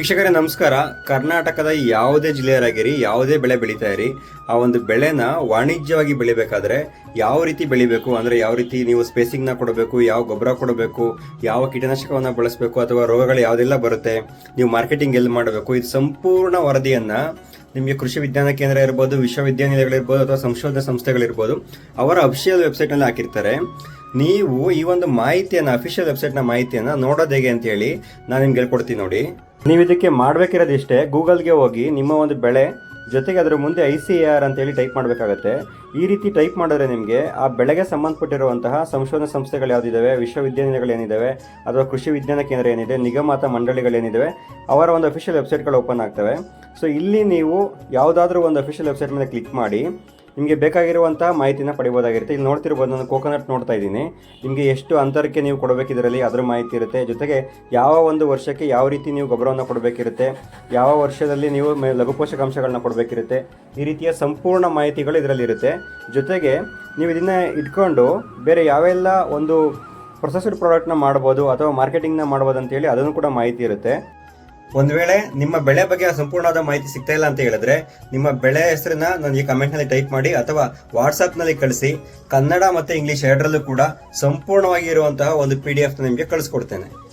ವೀಕ್ಷಕರೇ, ನಮಸ್ಕಾರ. ಕರ್ನಾಟಕದ ಯಾವುದೇ ಜಿಲ್ಲೆಯರಾಗಿರಿ, ಯಾವುದೇ ಬೆಳೆ ಬೆಳೀತಾ ಇರಿ, ಆ ಒಂದು ಬೆಳೆನ ವಾಣಿಜ್ಯವಾಗಿ ಬೆಳಿಬೇಕಾದ್ರೆ ಯಾವ ರೀತಿ ಬೆಳಿಬೇಕು? ಅಂದ್ರೆ ಯಾವ ರೀತಿ ನೀವು ಸ್ಪೇಸಿಂಗ್ನ ಕೊಡಬೇಕು, ಯಾವ ಗೊಬ್ಬರ ಕೊಡಬೇಕು, ಯಾವ ಕೀಟನಾಶಕವನ್ನ ಬಳಸಬೇಕು, ಅಥವಾ ರೋಗಗಳು ಯಾವುದೆಲ್ಲ ಬರುತ್ತೆ, ನೀವು ಮಾರ್ಕೆಟಿಂಗ್ ಎಲ್ಲಿ ಮಾಡಬೇಕು? ಇದು ಸಂಪೂರ್ಣ ವರದಿಯನ್ನ ನಿಮಗೆ ಕೃಷಿ ವಿಜ್ಞಾನ ಕೇಂದ್ರ ಇರ್ಬೋದು, ವಿಶ್ವವಿದ್ಯಾನಿಲಯಗಳಿರ್ಬೋದು, ಅಥವಾ ಸಂಶೋಧನಾ ಸಂಸ್ಥೆಗಳಿರ್ಬೋದು, ಅವರ ಅಫಿಷಿಯಲ್ ವೆಬ್ಸೈಟ್ನಲ್ಲಿ ಹಾಕಿರ್ತಾರೆ. ನೀವು ಈ ಒಂದು ಮಾಹಿತಿಯನ್ನು ಅಫಿಷಿಯಲ್ ವೆಬ್ಸೈಟ್ನ ಮಾಹಿತಿಯನ್ನು ನೋಡೋದು ಹೇಗೆ ಅಂತೇಳಿ ನಾನು ನಿಮ್ಗೆ ಹೇಳ್ಕೊಡ್ತೀನಿ ನೋಡಿ. ನೀವು ಇದಕ್ಕೆ ಮಾಡಬೇಕಿರೋದು ಇಷ್ಟೇ. ಗೂಗಲ್ಗೆ ಹೋಗಿ ನಿಮ್ಮ ಒಂದು ಬೆಳೆ, ಜೊತೆಗೆ ಅದರ ಮುಂದೆ ಐ ಸಿ ಆರ್ ಅಂತೇಳಿ ಟೈಪ್ ಮಾಡಬೇಕಾಗತ್ತೆ. ಈ ರೀತಿ ಟೈಪ್ ಮಾಡಿದ್ರೆ ನಿಮಗೆ ಆ ಬೆಳೆಗೆ ಸಂಬಂಧಪಟ್ಟಿರುವಂತಹ ಸಂಶೋಧನಾ ಸಂಸ್ಥೆಗಳು ಯಾವುದಿದ್ದಾವೆ ವಿಶ್ವವಿದ್ಯಾನಿಲಯಗಳು ಏನಿದ್ದಾವೆ ಅಥವಾ ಕೃಷಿ ವಿಜ್ಞಾನ ಕೇಂದ್ರ ಏನಿದೆ, ನಿಗಮಾತ ಮಂಡಳಿಗಳೇನಿದ್ದಾವೆ ಅವರ ಒಂದು ಅಫಿಷಿಯಲ್ ವೆಬ್ಸೈಟ್ಗಳು ಓಪನ್ ಆಗ್ತವೆ. ಸೊ ಇಲ್ಲಿ ನೀವು ಯಾವುದಾದ್ರೂ ಒಂದು ಅಫಿಷಿಯಲ್ ವೆಬ್ಸೈಟ್ ಮೇಲೆ ಕ್ಲಿಕ್ ಮಾಡಿ ನಿಮಗೆ ಬೇಕಾಗಿರುವಂತಹ ಮಾಹಿತಿನ ಪಡಿಬೋದಾಗಿರುತ್ತೆ. ಇಲ್ಲಿ ನೋಡ್ತಿರ್ಬೋದು, ನಾನು ಕೋಕೋನಟ್ ನೋಡ್ತಾ ಇದ್ದೀನಿ. ನಿಮಗೆ ಎಷ್ಟು ಅಂತರಕ್ಕೆ ನೀವು ಕೊಡಬೇಕಿದ್ರಲ್ಲಿ ಅದರ ಮಾಹಿತಿ ಇರುತ್ತೆ. ಜೊತೆಗೆ ಯಾವ ಒಂದು ವರ್ಷಕ್ಕೆ ಯಾವ ರೀತಿ ನೀವು ಗೊಬ್ಬರವನ್ನು ಕೊಡಬೇಕಿರುತ್ತೆ, ಯಾವ ವರ್ಷದಲ್ಲಿ ನೀವು ಲಘು ಪೋಷಕಾಂಶಗಳನ್ನ ಕೊಡಬೇಕಿರುತ್ತೆ, ಈ ರೀತಿಯ ಸಂಪೂರ್ಣ ಮಾಹಿತಿಗಳು ಇದರಲ್ಲಿ ಇರುತ್ತೆ. ಜೊತೆಗೆ ನೀವು ಇದನ್ನ ಇಟ್ಕೊಂಡು ಬೇರೆ ಯಾವೆಲ್ಲ ಒಂದು ಪ್ರೊಸೆಸ್ಡ್ ಪ್ರಾಡಕ್ಟ್ನ ಮಾಡ್ಬೋದು ಅಥವಾ ಮಾರ್ಕೆಟಿಂಗ್ನ ಮಾಡ್ಬೋದು ಅಂತೇಳಿ ಅದನ್ನು ಕೂಡ ಮಾಹಿತಿ ಇರುತ್ತೆ. ಒಂದು ವೇಳೆ ನಿಮ್ಮ ಬೆಳೆ ಬಗ್ಗೆ ಸಂಪೂರ್ಣವಾದ ಮಾಹಿತಿ ಸಿಗ್ತಾ ಇಲ್ಲ ಅಂತ ಹೇಳಿದ್ರೆ, ನಿಮ್ಮ ಬೆಳೆ ಹೆಸರನ್ನ ನನಗೆ ಕಮೆಂಟ್ನಲ್ಲಿ ಟೈಪ್ ಮಾಡಿ ಅಥವಾ ವಾಟ್ಸ್ಆಪ್ನಲ್ಲಿ ಕಳಿಸಿ, ಕನ್ನಡ ಮತ್ತೆ ಇಂಗ್ಲಿಷ್ ಎರಡರಲ್ಲೂ ಕೂಡ ಸಂಪೂರ್ಣವಾಗಿ ಇರುವಂತಹ ಒಂದು ಪಿ ಡಿ ಎಫ್ ನಿಮಗೆ ಕಳಿಸ್ಕೊಡ್ತೇನೆ.